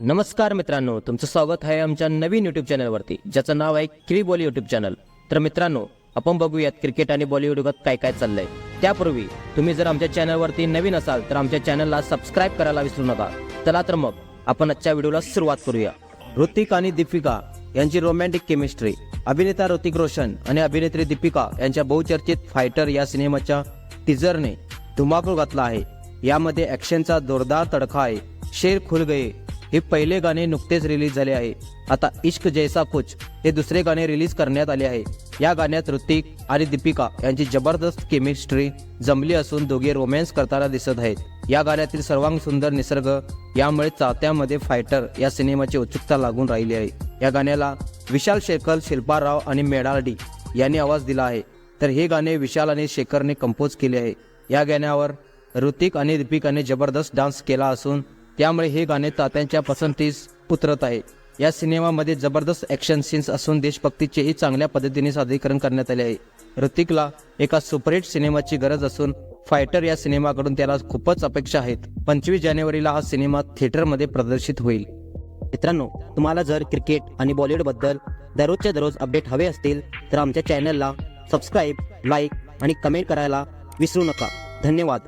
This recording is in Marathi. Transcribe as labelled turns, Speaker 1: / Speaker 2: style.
Speaker 1: नमस्कार मित्रांनो तुमचं स्वागत आहे आमच्या नवीन युट्यूब चॅनलवरती ज्याचं नाव आहे क्री बॉली युट्यूब चॅनल तर मित्रांनो आपण बघूयात क्रिकेट आणि बॉलिवूड युगात काय काय चाललंय. त्यापूर्वी तुम्ही जर आमच्या चॅनलवरती नवीन असाल तर आमच्या चॅनलला सबस्क्राईब करायला विसरू नका. चला तर मग आपण आजच्या व्हिडिओला सुरुवात करूया. ऋतिक आणि दीपिका यांची रोमॅन्टिक केमिस्ट्री अभिनेता ऋतिक रोशन आणि अभिनेत्री दीपिका यांच्या बहुचर्चित फायटर या सिनेमाच्या टीजरने धुमाकूळ घातला आहे. यामध्ये ॲक्शनचा जोरदार तडखा आहे. शेर खुल गए हे पहिले गाणे नुकतेच रिलीज झाले आहे. आता इश्क जैसा कुछ हे दुसरे गाणे रिलीज करण्यात आले आहे. या गाण्यात ऋतिक आणि दीपिका यांची जबरदस्त केमिस्ट्री जमली असून दोघे रोमॅन्स करताना दिसत आहेत. या गाण्यातील सर्वांग सुंदर निसर्ग यामुळे चाहत्यामध्ये फायटर या सिनेमाची उत्सुकता लागून राहिली आहे. या गाण्याला विशाल शेखर शिल्पा राव आणि मेडालडी यांनी आवाज दिला आहे. तर हे गाणे विशाल आणि शेखरने कंपोज केले आहे. या गाण्यावर ऋतिक आणि दीपिकाने जबरदस्त डान्स केला असून त्यामुळे हे गाणे तात्यांच्या पसंतीस उतरत आहे. या सिनेमामध्ये जबरदस्त ॲक्शन सीन्स असून देशभक्तीचेही चांगल्या पद्धतीने सादरीकरण करण्यात आले आहे. ऋतिकला एका सुपरहिट सिनेमाची गरज असून फायटर या सिनेमाकडून त्याला खूपच अपेक्षा आहेत. पंचवीस जानेवारीला हा सिनेमा थिएटरमध्ये प्रदर्शित होईल. मित्रांनो तुम्हाला जर क्रिकेट आणि बॉलिवूडबद्दल दररोजच्या दररोज अपडेट हवे असतील तर आमच्या चॅनलला सबस्क्राईब लाईक आणि कमेंट करायला विसरू नका. धन्यवाद.